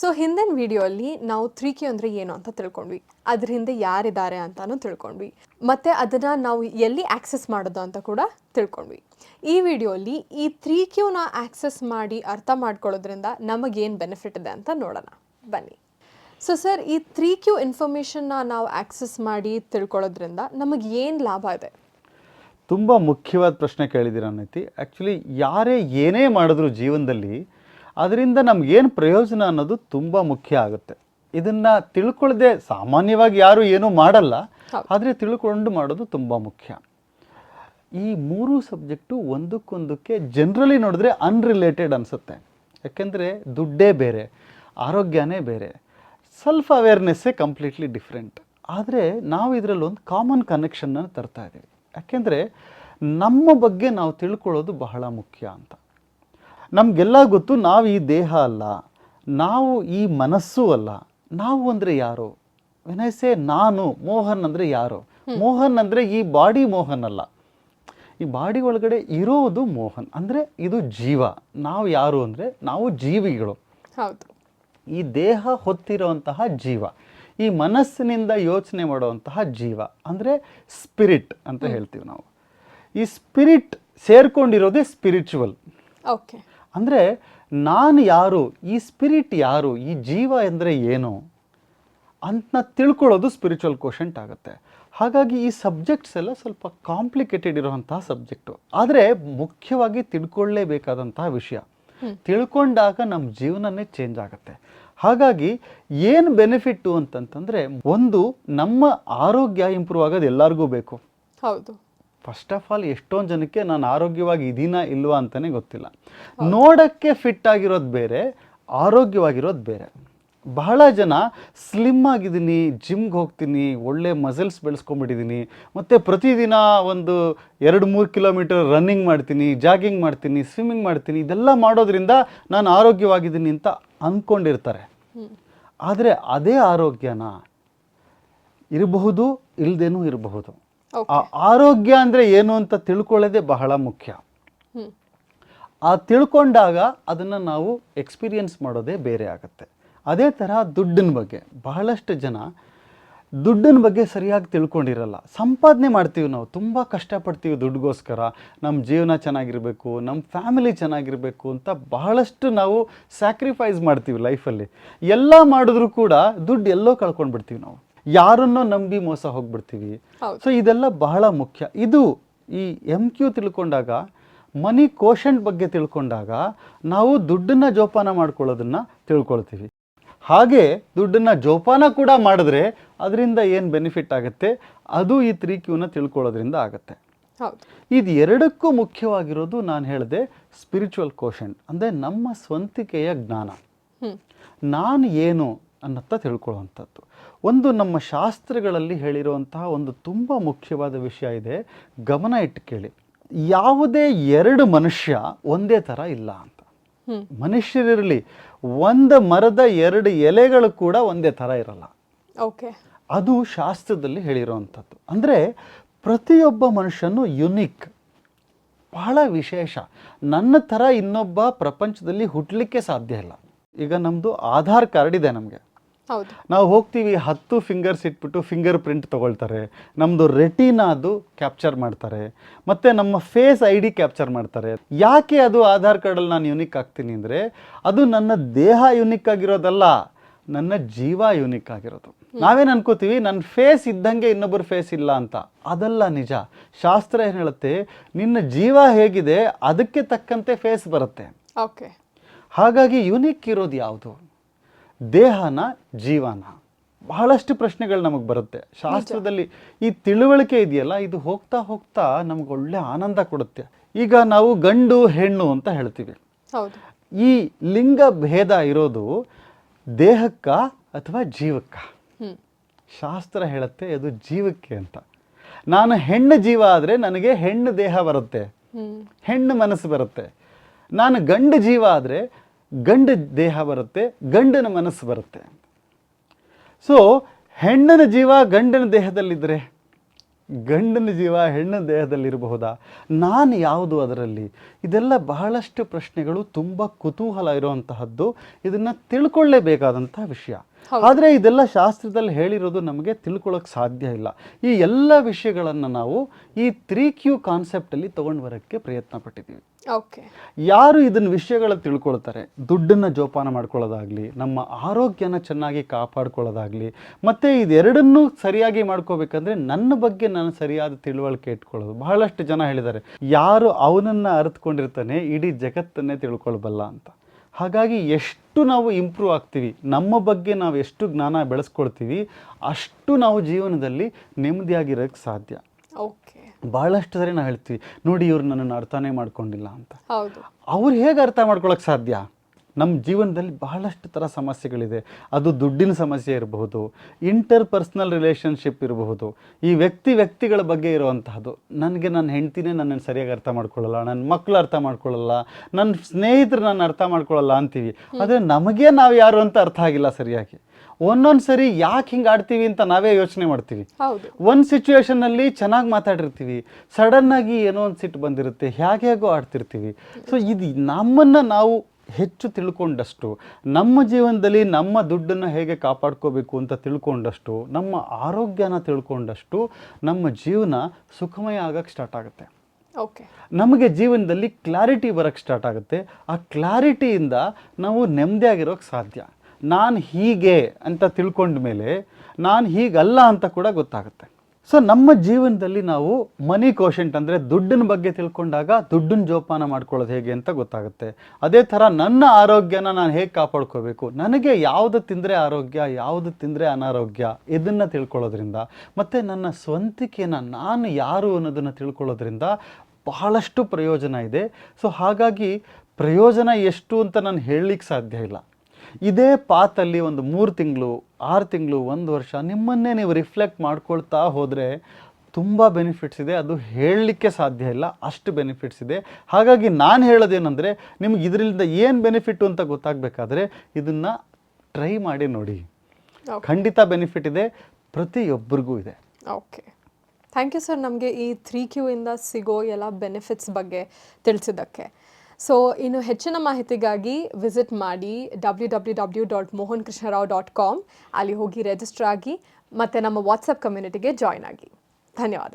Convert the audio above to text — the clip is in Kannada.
ಸೊ ಹಿಂದಿನ ವಿಡಿಯೋಲ್ಲಿ ನಾವು ತ್ರೀ ಕೆ ಅಂದರೆ ಏನು ಅಂತ ತಿಳ್ಕೊಂಡ್ವಿ. ಅದ್ರ ಹಿಂದೆ ಯಾರಿದ್ದಾರೆ ಅಂತಲೂ ತಿಳ್ಕೊಂಡ್ವಿ. ಮತ್ತು ಅದನ್ನು ನಾವು ಎಲ್ಲಿ ಆಕ್ಸೆಸ್ ಮಾಡೋದು ಅಂತ ಕೂಡ ತಿಳ್ಕೊಂಡ್ವಿ. ಈ ವಿಡಿಯೋಲಿ ಈ ತ್ರೀ ಕ್ಯೂನ ಆಕ್ಸೆಸ್ ಮಾಡಿ ಅರ್ಥ ಮಾಡ್ಕೊಳ್ಳೋದ್ರಿಂದ ನಮಗೇನು ಬೆನಿಫಿಟ್ ಇದೆ ಅಂತ ನೋಡೋಣ. ಬನ್ನಿ. ಸೊ ಸರ್ ಈ ತ್ರೀ ಕ್ಯೂ ಇನ್ಫಾರ್ಮೇಷನ್ನ ನಾವು ಆಕ್ಸೆಸ್ ಮಾಡಿ ತಿಳ್ಕೊಳ್ಳೋದ್ರಿಂದ ನಮಗೆ ಏನು ಲಾಭ ಇದೆ? ತುಂಬ ಮುಖ್ಯವಾದ ಪ್ರಶ್ನೆ ಕೇಳಿದ್ದೀರ ಅನ್ನೈತಿ ಆ್ಯಕ್ಚುಲಿ ಯಾರೇ ಏನೇ ಮಾಡಿದ್ರು ಜೀವನದಲ್ಲಿ ಅದರಿಂದ ನಮಗೇನು ಪ್ರಯೋಜನ ಅನ್ನೋದು ತುಂಬ ಮುಖ್ಯ ಆಗುತ್ತೆ. ಇದನ್ನು ತಿಳ್ಕೊಳ್ಳದೆ ಸಾಮಾನ್ಯವಾಗಿ ಯಾರು ಏನೂ ಮಾಡಲ್ಲ. ಆದರೆ ತಿಳ್ಕೊಂಡು ಮಾಡೋದು ತುಂಬ ಮುಖ್ಯ. ಈ ಮೂರು ಸಬ್ಜೆಕ್ಟು ಒಂದಕ್ಕೊಂದಕ್ಕೆ ಜನರಲಿ ನೋಡಿದ್ರೆ ಅನ್ರಿಲೇಟೆಡ್ ಅನಿಸುತ್ತೆ. ಯಾಕೆಂದರೆ ದುಡ್ಡೇ ಬೇರೆ ಆರೋಗ್ಯನೇ ಬೇರೆ ಸೆಲ್ಫ್ ಅವೇರ್ನೆಸ್ಸೇ ಕಂಪ್ಲೀಟ್ಲಿ ಡಿಫ್ರೆಂಟ್ ಆದರೆ ನಾವು ಇದರಲ್ಲಿ ಒಂದು ಕಾಮನ್ ಕನೆಕ್ಷನ್ನ ತರ್ತಾ ಇದ್ದೀವಿ ಯಾಕೆಂದರೆ ನಮ್ಮ ಬಗ್ಗೆ ನಾವು ತಿಳ್ಕೊಳ್ಳೋದು ಬಹಳ ಮುಖ್ಯ ಅಂತ. ನಮಗೆಲ್ಲ ಗೊತ್ತು ನಾವು ಈ ದೇಹ ಅಲ್ಲ ನಾವು ಈ ಮನಸ್ಸು ಅಲ್ಲ. ನಾವು ಅಂದರೆ ಯಾರು? ವಿನಯಸೆ ನಾನು ಮೋಹನ್ ಅಂದರೆ ಯಾರು? ಮೋಹನ್ ಅಂದರೆ ಈ ಬಾಡಿ ಮೋಹನ್ ಅಲ್ಲ. ಈ ಬಾಡಿ ಒಳಗಡೆ ಇರೋದು ಮೋಹನ್. ಅಂದರೆ ಇದು ಜೀವ. ನಾವು ಯಾರು ಅಂದರೆ ನಾವು ಜೀವಿಗಳು. ಹೌದು. ಈ ದೇಹ ಹೊತ್ತಿರುವಂತಹ ಜೀವ. ಈ ಮನಸ್ಸಿನಿಂದ ಯೋಚನೆ ಮಾಡುವಂತಹ ಜೀವ. ಅಂದರೆ ಸ್ಪಿರಿಟ್ ಅಂತ ಹೇಳ್ತೀವಿ ನಾವು. ಈ ಸ್ಪಿರಿಟ್ ಸೇರ್ಕೊಂಡಿರೋದೇ ಸ್ಪಿರಿಚುವಲ್ ಓಕೆ ಅಂದರೆ ನಾನು ಯಾರು ಈ ಸ್ಪಿರಿಟ್ ಯಾರು ಈ ಜೀವ ಎಂದರೆ ಏನು ಅಂತ ತಿಳ್ಕೊಳ್ಳೋದು ಸ್ಪಿರಿಚುವಲ್ ಕ್ವಶಂಟ್ ಆಗುತ್ತೆ. ಹಾಗಾಗಿ ಈ ಸಬ್ಜೆಕ್ಟ್ಸ್ ಎಲ್ಲ ಸ್ವಲ್ಪ ಕಾಂಪ್ಲಿಕೇಟೆಡ್ ಇರುವಂತಹ ಸಬ್ಜೆಕ್ಟು ಆದರೆ ಮುಖ್ಯವಾಗಿ ತಿಳ್ಕೊಳ್ಳೇಬೇಕಾದಂತಹ ವಿಷಯ. ತಿಳ್ಕೊಂಡಾಗ ನಮ್ಮ ಜೀವನನೇ ಚೇಂಜ್ ಆಗುತ್ತೆ. ಹಾಗಾಗಿ ಏನು ಬೆನಿಫಿಟ್ಟು ಅಂತಂತಂದರೆ ಒಂದು ನಮ್ಮ ಆರೋಗ್ಯ ಇಂಪ್ರೂವ್ ಆಗೋದು ಎಲ್ಲರಿಗೂ ಬೇಕು. ಹೌದು. ಫಸ್ಟ್ ಆಫ್ ಆಲ್ ಎಷ್ಟೊಂದು ಜನಕ್ಕೆ ನಾನು ಆರೋಗ್ಯವಾಗಿ ಇದೀನಾ ಇಲ್ವಾ ಅಂತಲೇ ಗೊತ್ತಿಲ್ಲ. ನೋಡೋಕ್ಕೆ ಫಿಟ್ ಆಗಿರೋದು ಬೇರೆ, ಆರೋಗ್ಯವಾಗಿರೋದು ಬೇರೆ. ಬಹಳ ಜನ ಸ್ಲಿಮ್ ಆಗಿದ್ದೀನಿ ಜಿಮ್ಗೆ ಹೋಗ್ತೀನಿ, ಒಳ್ಳೆ ಮಸಲ್ಸ್ ಬೆಳೆಸ್ಕೊಂಡ್ಬಿಟ್ಟಿದ್ದೀನಿ ಮತ್ತು ಪ್ರತಿದಿನ ಒಂದು ಎರಡು, ಮೂರು ಕಿಲೋಮೀಟರ್ ರನ್ನಿಂಗ್ ಮಾಡ್ತೀನಿ ಜಾಗಿಂಗ್ ಮಾಡ್ತೀನಿ ಸ್ವಿಮ್ಮಿಂಗ್ ಮಾಡ್ತೀನಿ, ಇದೆಲ್ಲ ಮಾಡೋದ್ರಿಂದ ನಾನು ಆರೋಗ್ಯವಾಗಿದ್ದೀನಿ ಅಂತ ಅಂದ್ಕೊಂಡಿರ್ತಾರೆ ಆದರೆ ಅದೇ ಆರೋಗ್ಯನ ಇರಬಹುದು ಇಲ್ಲದೇನೂ ಇರಬಹುದು. ಆರೋಗ್ಯ ಅಂದರೆ ಏನು ಅಂತ ತಿಳ್ಕೊಳ್ಳೋದೇ ಬಹಳ ಮುಖ್ಯ. ಆ ತಿಳ್ಕೊಂಡಾಗ ಅದನ್ನು ನಾವು ಎಕ್ಸ್ಪೀರಿಯನ್ಸ್ ಮಾಡೋದೇ ಬೇರೆ ಆಗುತ್ತೆ. ಅದೇ ಥರ ದುಡ್ಡಿನ ಬಗ್ಗೆ. ಬಹಳಷ್ಟು ಜನ ದುಡ್ಡಿನ ಬಗ್ಗೆ ಸರಿಯಾಗಿ ತಿಳ್ಕೊಂಡಿರಲ್ಲ. ಸಂಪಾದನೆ ಮಾಡ್ತೀವಿ ನಾವು. ತುಂಬ ಕಷ್ಟಪಡ್ತೀವಿ ದುಡ್ಡಿಗೋಸ್ಕರ. ನಮ್ಮ ಜೀವನ ಚೆನ್ನಾಗಿರಬೇಕು ನಮ್ಮ ಫ್ಯಾಮಿಲಿ ಚೆನ್ನಾಗಿರಬೇಕು ಅಂತ ಬಹಳಷ್ಟು ನಾವು ಸ್ಯಾಕ್ರಿಫೈಸ್ ಮಾಡ್ತೀವಿ ಲೈಫಲ್ಲಿ ಎಲ್ಲ ಮಾಡಿದ್ರೂ ಕೂಡ ದುಡ್ಡು ಎಲ್ಲೋ ಕಳ್ಕೊಂಡ್ಬಿಡ್ತೀವಿ ನಾವು. ಯಾರನ್ನೋ ನಂಬಿ ಮೋಸ ಹೋಗ್ಬಿಡ್ತೀವಿ. ಸೊ ಇದೆಲ್ಲ ಬಹಳ ಮುಖ್ಯ. ಇದು ಈ ಎಂ ಕ್ಯೂ ತಿಳ್ಕೊಂಡಾಗ ಮನಿ ಕೋಶಂಟ್ ಬಗ್ಗೆ ತಿಳ್ಕೊಂಡಾಗ ನಾವು ದುಡ್ಡನ್ನ ಜೋಪಾನ ಮಾಡ್ಕೊಳ್ಳೋದನ್ನ ತಿಳ್ಕೊಳ್ತೀವಿ. ಹಾಗೆ ದುಡ್ಡನ್ನ ಜೋಪಾನ ಕೂಡ ಮಾಡಿದ್ರೆ ಅದರಿಂದ ಏನು ಬೆನಿಫಿಟ್ ಆಗುತ್ತೆ? ಅದು ಈ ತ್ರೀ ಕ್ಯೂನ ತಿಳ್ಕೊಳ್ಳೋದ್ರಿಂದ ಆಗುತ್ತೆ. ಇದು ಎರಡಕ್ಕೂ ಮುಖ್ಯವಾಗಿರೋದು ನಾನು ಹೇಳಿದೆ ಸ್ಪಿರಿಚುವಲ್ ಕೋಶನ್ ಅಂದರೆ ನಮ್ಮ ಸ್ವಂತಿಕೆಯ ಜ್ಞಾನ. ನಾನು ಏನು ಅನ್ನತ್ತ ತಿಳ್ಕೊಳ್ಳುವಂಥದ್ದು. ಒಂದು ನಮ್ಮ ಶಾಸ್ತ್ರಗಳಲ್ಲಿ ಹೇಳಿರುವಂತಹ ಒಂದು ತುಂಬ ಮುಖ್ಯವಾದ ವಿಷಯ ಇದೆ. ಗಮನ ಇಟ್ಟು ಕೇಳಿ. ಯಾವುದೇ ಎರಡು ಮನುಷ್ಯ ಒಂದೇ ಥರ ಇಲ್ಲ ಅಂತ. ಮನುಷ್ಯರಿರಲಿ ಒಂದು ಮರದ ಎರಡು ಎಲೆಗಳು ಕೂಡ ಒಂದೇ ಥರ ಇರಲ್ಲ. ಓಕೆ. ಅದು ಶಾಸ್ತ್ರದಲ್ಲಿ ಹೇಳಿರುವಂಥದ್ದು. ಅಂದರೆ ಪ್ರತಿಯೊಬ್ಬ ಮನುಷ್ಯನು ಯುನಿಕ್. ಬಹಳ ವಿಶೇಷ. ನನ್ನ ಥರ ಇನ್ನೊಬ್ಬ ಪ್ರಪಂಚದಲ್ಲಿ ಹುಟ್ಟಲಿಕ್ಕೆ ಸಾಧ್ಯ ಇಲ್ಲ. ಈಗ ನಮ್ಮದು ಆಧಾರ್ ಕಾರ್ಡ್ ಇದೆ ನಮಗೆ. ನಾವು ಹೋಗ್ತೀವಿ ಹತ್ತು ಫಿಂಗರ್ಸ್ ಇಟ್ಬಿಟ್ಟು ಫಿಂಗರ್ ಪ್ರಿಂಟ್ ತೊಗೊಳ್ತಾರೆ. ನಮ್ಮದು ರೆಟಿನಾದು ಕ್ಯಾಪ್ಚರ್ ಮಾಡ್ತಾರೆ. ಮತ್ತು ನಮ್ಮ ಫೇಸ್ ಐ ಡಿ ಕ್ಯಾಪ್ಚರ್ ಮಾಡ್ತಾರೆ. ಯಾಕೆ ಅದು ಆಧಾರ್ ಕಾರ್ಡಲ್ಲಿ ನಾನು ಯುನಿಕ್ ಆಗ್ತೀನಿ ಅಂದರೆ ಅದು ನನ್ನ ದೇಹ ಯುನಿಕ್ ಆಗಿರೋದಲ್ಲ ನನ್ನ ಜೀವ ಯುನಿಕ್ ಆಗಿರೋದು. ನಾವೇನು ಅನ್ಕೋತೀವಿ ನನ್ನ ಫೇಸ್ ಇದ್ದಂಗೆ ಇನ್ನೊಬ್ಬರ ಫೇಸ್ ಇಲ್ಲ ಅಂತ. ಅದಲ್ಲ ನಿಜ. ಶಾಸ್ತ್ರ ಏನು ಹೇಳುತ್ತೆ ನಿನ್ನ ಜೀವ ಹೇಗಿದೆ ಅದಕ್ಕೆ ತಕ್ಕಂತೆ ಫೇಸ್ ಬರುತ್ತೆ. ಓಕೆ ಹಾಗಾಗಿ ಯುನಿಕ್ ಇರೋದು ಯಾವುದು? ದೇಹನ ಜೀವನ? ಬಹಳಷ್ಟು ಪ್ರಶ್ನೆಗಳು ನಮಗೆ ಬರುತ್ತೆ. ಶಾಸ್ತ್ರದಲ್ಲಿ ಈ ತಿಳುವಳಿಕೆ ಇದೆಯಲ್ಲ ಇದು ಹೋಗ್ತಾ ಹೋಗ್ತಾ ನಮ್ಗೆ ಒಳ್ಳೆ ಆನಂದ ಕೊಡುತ್ತೆ. ಈಗ ನಾವು ಗಂಡು ಹೆಣ್ಣು ಅಂತ ಹೇಳ್ತೀವಿ. ಈ ಲಿಂಗ ಭೇದ ಇರೋದು ದೇಹಕ್ಕ ಅಥವಾ ಜೀವಕ್ಕ? ಶಾಸ್ತ್ರ ಹೇಳುತ್ತೆ ಅದು ಜೀವಕ್ಕೆ ಅಂತ. ನಾನು ಹೆಣ್ಣು ಜೀವ ಆದರೆ ನನಗೆ ಹೆಣ್ಣು ದೇಹ ಬರುತ್ತೆ. ಹೆಣ್ಣು ಮನಸ್ಸು ಬರುತ್ತೆ. ನಾನು ಗಂಡು ಜೀವ ಆದರೆ ಗಂಡು ದೇಹ ಬರುತ್ತೆ, ಗಂಡನ ಮನಸ್ಸು ಬರುತ್ತೆ. ಸೊ ಹೆಣ್ಣನ ಜೀವ ಗಂಡನ ದೇಹದಲ್ಲಿದ್ದರೆ ಗಂಡನ ಜೀವ ಹೆಣ್ಣಿನ ದೇಹದಲ್ಲಿರಬಹುದಾ? ನಾನು ಯಾವುದು ಅದರಲ್ಲಿ? ಇದೆಲ್ಲ ಬಹಳಷ್ಟು ಪ್ರಶ್ನೆಗಳು ತುಂಬ ಕುತೂಹಲ ಇರುವಂತಹದ್ದು ಇದನ್ನು ತಿಳ್ಕೊಳ್ಳೇಬೇಕಾದಂಥ ವಿಷಯ. ಆದರೆ ಇದೆಲ್ಲ ಶಾಸ್ತ್ರದಲ್ಲಿ ಹೇಳಿರೋದು ನಮಗೆ ತಿಳ್ಕೊಳ್ಳೋಕೆ ಸಾಧ್ಯ ಇಲ್ಲ. ಈ ಎಲ್ಲ ವಿಷಯಗಳನ್ನು ನಾವು ಈ ತ್ರೀ ಕ್ಯೂ ಕಾನ್ಸೆಪ್ಟಲ್ಲಿ ತೊಗೊಂಡು ಬರೋಕ್ಕೆ ಪ್ರಯತ್ನ ಪಟ್ಟಿದ್ದೀವಿ. ಓಕೆ. ಯಾರು ಇದನ್ನ ವಿಷಯಗಳ ತಿಳ್ಕೊಳ್ತಾರೆ? ದುಡ್ಡನ್ನು ಜೋಪಾನ ಮಾಡ್ಕೊಳ್ಳೋದಾಗ್ಲಿ ನಮ್ಮ ಆರೋಗ್ಯನ ಚೆನ್ನಾಗಿ ಕಾಪಾಡ್ಕೊಳ್ಳೋದಾಗ್ಲಿ ಮತ್ತೆ ಇದೆರಡನ್ನೂ ಸರಿಯಾಗಿ ಮಾಡ್ಕೋಬೇಕಂದ್ರೆ ನನ್ನ ಬಗ್ಗೆ ನಾನು ಸರಿಯಾದ ತಿಳುವಳಿಕೆ ಇಟ್ಕೊಳ್ಳೋದು. ಬಹಳಷ್ಟು ಜನ ಹೇಳಿದ್ದಾರೆ ಯಾರು ಅವನನ್ನು ಅರಿತುಕೊಂಡಿರ್ತಾನೆ ಇಡೀ ಜಗತ್ತನ್ನೇ ತಿಳ್ಕೊಳ್ಬಲ್ಲ ಅಂತ. ಹಾಗಾಗಿ ಎಷ್ಟು ನಾವು ಇಂಪ್ರೂವ್ ಆಗ್ತೀವಿ ನಮ್ಮ ಬಗ್ಗೆ ನಾವು ಎಷ್ಟು ಜ್ಞಾನ ಬೆಳೆಸ್ಕೊಳ್ತೀವಿ ಅಷ್ಟು ನಾವು ಜೀವನದಲ್ಲಿ ನೆಮ್ಮದಿಯಾಗಿರೋಕ್ಕೆ ಸಾಧ್ಯ. ಓಕೆ. ಬಹಳಷ್ಟು ಸರಿ ನಾವು ಹೇಳ್ತೀವಿ ನೋಡಿ ಇವ್ರು ನನ್ನನ್ನು ಅರ್ಥನೇ ಮಾಡ್ಕೊಂಡಿಲ್ಲ ಅಂತ. ಹೌದು. ಅವ್ರು ಹೇಗೆ ಅರ್ಥ ಮಾಡ್ಕೊಳಕ್ಕೆ ಸಾಧ್ಯ? ನಮ್ಮ ಜೀವನದಲ್ಲಿ ಬಹಳಷ್ಟು ಥರ ಸಮಸ್ಯೆಗಳಿದೆ. ಅದು ದುಡ್ಡಿನ ಸಮಸ್ಯೆ ಇರಬಹುದು ಇಂಟರ್ ಪರ್ಸ್ನಲ್ ರಿಲೇಷನ್ಶಿಪ್ ಇರಬಹುದು. ಈ ವ್ಯಕ್ತಿ ವ್ಯಕ್ತಿಗಳ ಬಗ್ಗೆ ಇರುವಂತಹದ್ದು ನನಗೆ ನನ್ನ ಹೆಂಡ್ತಿನೇ ನನ್ನನ್ನು ಸರಿಯಾಗಿ ಅರ್ಥ ಮಾಡ್ಕೊಳ್ಳಲ್ಲ ನನ್ನ ಮಕ್ಕಳು ಅರ್ಥ ಮಾಡ್ಕೊಳ್ಳಲ್ಲ ನನ್ನ ಸ್ನೇಹಿತರು ನನ್ನ ಅರ್ಥ ಮಾಡ್ಕೊಳ್ಳಲ್ಲ ಅಂತೀವಿ. ಆದರೆ ನಮಗೆ ನಾವು ಯಾರು ಅಂತ ಅರ್ಥ ಆಗಿಲ್ಲ ಸರಿಯಾಗಿ. ಒಂದೊಂದು ಸರಿ ಯಾಕೆ ಹಿಂಗೆ ಆಡ್ತೀವಿ ಅಂತ ನಾವೇ ಯೋಚನೆ ಮಾಡ್ತೀವಿ. ಒಂದು ಸಿಚುವೇಶನ್ನಲ್ಲಿ ಚೆನ್ನಾಗಿ ಮಾತಾಡಿರ್ತೀವಿ ಸಡನ್ನಾಗಿ ಏನೋ ಒಂದು ಸಿಟ್ಟು ಬಂದಿರುತ್ತೆ ಹೇಗೆ ಹೇಗೋ ಆಡ್ತಿರ್ತೀವಿ. ಸೊ ಇದು ನಮ್ಮನ್ನು ನಾವು ಹೆಚ್ಚು ತಿಳ್ಕೊಂಡಷ್ಟು ನಮ್ಮ ಜೀವನದಲ್ಲಿ ನಮ್ಮ ದುಡ್ಡನ್ನು ಹೇಗೆ ಕಾಪಾಡ್ಕೋಬೇಕು ಅಂತ ತಿಳ್ಕೊಂಡಷ್ಟು ನಮ್ಮ ಆರೋಗ್ಯನ ತಿಳ್ಕೊಂಡಷ್ಟು ನಮ್ಮ ಜೀವನ ಸುಖಮಯ ಆಗಕ್ಕೆ ಸ್ಟಾರ್ಟ್ ಆಗುತ್ತೆ. ಓಕೆ ನಮಗೆ ಜೀವನದಲ್ಲಿ ಕ್ಲಾರಿಟಿ ಬರೋಕ್ಕೆ ಸ್ಟಾರ್ಟ್ ಆಗುತ್ತೆ. ಆ ಕ್ಲಾರಿಟಿಯಿಂದ ನಾವು ನೆಮ್ಮದಿಯಾಗಿರೋಕ್ಕೆ ಸಾಧ್ಯ. ನಾನು ಹೀಗೆ ಅಂತ ತಿಳ್ಕೊಂಡ ಮೇಲೆ ನಾನು ಹೀಗಲ್ಲ ಅಂತ ಕೂಡ ಗೊತ್ತಾಗುತ್ತೆ. ಸೊ ನಮ್ಮ ಜೀವನದಲ್ಲಿ ನಾವು ಮನಿ ಕೋಶೆಂಟ್ ಅಂದರೆ ದುಡ್ಡಿನ ಬಗ್ಗೆ ತಿಳ್ಕೊಂಡಾಗ ದುಡ್ಡನ್ನ ಜೋಪಾನ ಮಾಡ್ಕೊಳ್ಳೋದು ಹೇಗೆ ಅಂತ ಗೊತ್ತಾಗುತ್ತೆ. ಅದೇ ಥರ ನನ್ನ ಆರೋಗ್ಯನ ನಾನು ಹೇಗೆ ಕಾಪಾಡ್ಕೋಬೇಕು? ನನಗೆ ಯಾವುದು ತಿಂದರೆ ಆರೋಗ್ಯ, ಯಾವುದು ತಿಂದರೆ ಅನಾರೋಗ್ಯ ಇದನ್ನು ತಿಳ್ಕೊಳ್ಳೋದ್ರಿಂದ. ಮತ್ತು ನನ್ನ ಸ್ವಂತಿಕೆನ ನಾನು ಯಾರು ಅನ್ನೋದನ್ನು ತಿಳ್ಕೊಳ್ಳೋದ್ರಿಂದ ಬಹಳಷ್ಟು ಪ್ರಯೋಜನ ಇದೆ. ಸೊ ಹಾಗಾಗಿ ಪ್ರಯೋಜನ ಎಷ್ಟು ಅಂತ ನಾನು ಹೇಳಲಿಕ್ಕೆ ಸಾಧ್ಯ ಇಲ್ಲ. ಇದೇ ಪಾತಲ್ಲಿ ಒಂದು ಮೂರು ತಿಂಗಳು ಆರು ತಿಂಗಳು ಒಂದು ವರ್ಷ ನಿಮ್ಮನ್ನೇ ನೀವು ರಿಫ್ಲೆಕ್ಟ್ ಮಾಡ್ಕೊಳ್ತಾ ಹೋದರೆ ತುಂಬ ಬೆನಿಫಿಟ್ಸ್ ಇದೆ. ಅದು ಹೇಳಲಿಕ್ಕೆ ಸಾಧ್ಯ ಇಲ್ಲ ಅಷ್ಟು ಬೆನಿಫಿಟ್ಸ್ ಇದೆ. ಹಾಗಾಗಿ ನಾನು ಹೇಳೋದೇನೆಂದರೆ ನಿಮ್ಗೆ ಇದರಿಂದ ಏನು ಬೆನಿಫಿಟ್ಟು ಅಂತ ಗೊತ್ತಾಗಬೇಕಾದ್ರೆ ಇದನ್ನು ಟ್ರೈ ಮಾಡಿ ನೋಡಿ. ಖಂಡಿತ ಬೆನಿಫಿಟ್ ಇದೆ ಪ್ರತಿಯೊಬ್ಬರಿಗೂ ಇದೆ. ಓಕೆ ಥ್ಯಾಂಕ್ ಯು ಸರ್ ನಮಗೆ ಈ ತ್ರೀ ಕ್ಯೂ ಇಂದ ಸಿಗೋ ಎಲ್ಲ ಬೆನಿಫಿಟ್ಸ್ ಬಗ್ಗೆ ತಿಳಿಸಿದ್ದಕ್ಕೆ. ಸೊ ಇನ್ನು ಹೆಚ್ಚಿನ ಮಾಹಿತಿಗಾಗಿ ವಿಸಿಟ್ ಮಾಡಿ W W W dot Mohan Krishna Rao dot com ಅಲ್ಲಿ ಹೋಗಿ ರಿಜಿಸ್ಟರ್ ಆಗಿ ಮತ್ತು ನಮ್ಮ ವಾಟ್ಸಪ್ ಕಮ್ಯುನಿಟಿಗೆ ಜಾಯ್ನ್ ಆಗಿ. ಧನ್ಯವಾದ.